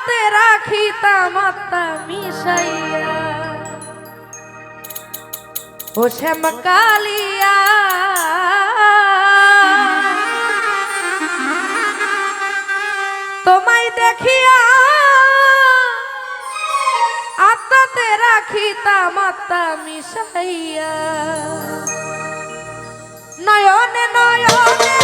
আত্মাতে রাখিতাম আত্মা মিশাইয়া। ও শ্যাম কালিয়া। তোমায় দেখিয়া আত্মাতে রাখিতাম আত্মা মিশাইয়া। নয়নে নয়নে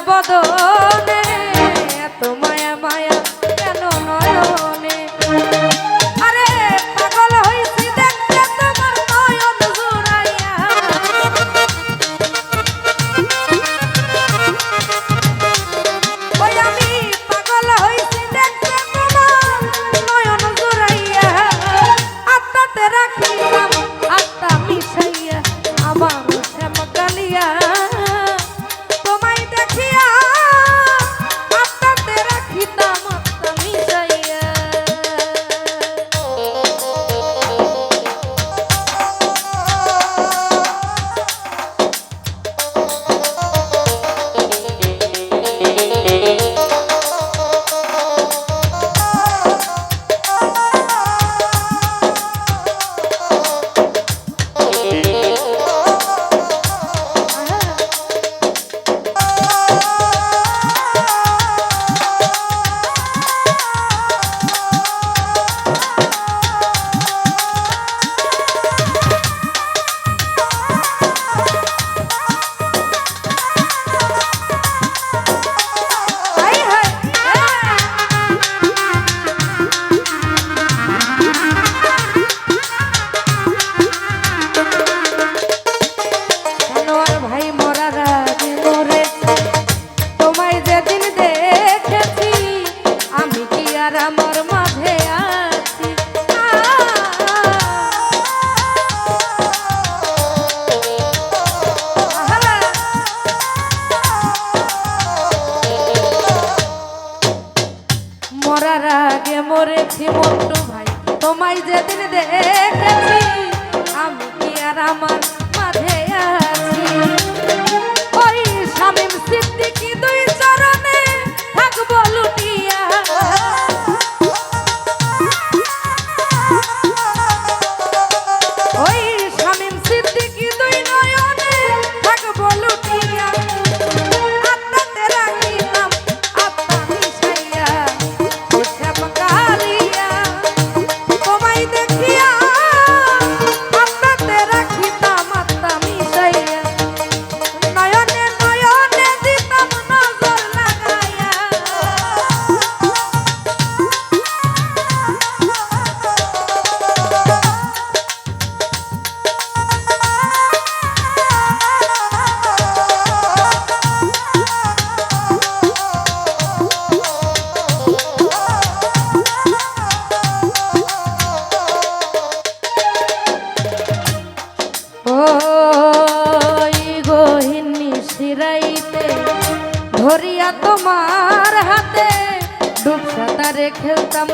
বদন মরার আগে মরেছি মন্টু ভাই। তোমায় যেদিন দেখেছি, আমি কি আর আমার মাঝে আছি? ওই স্বামী সিদ্দিকি দুই চরণে থাকব লুটি খেলতাম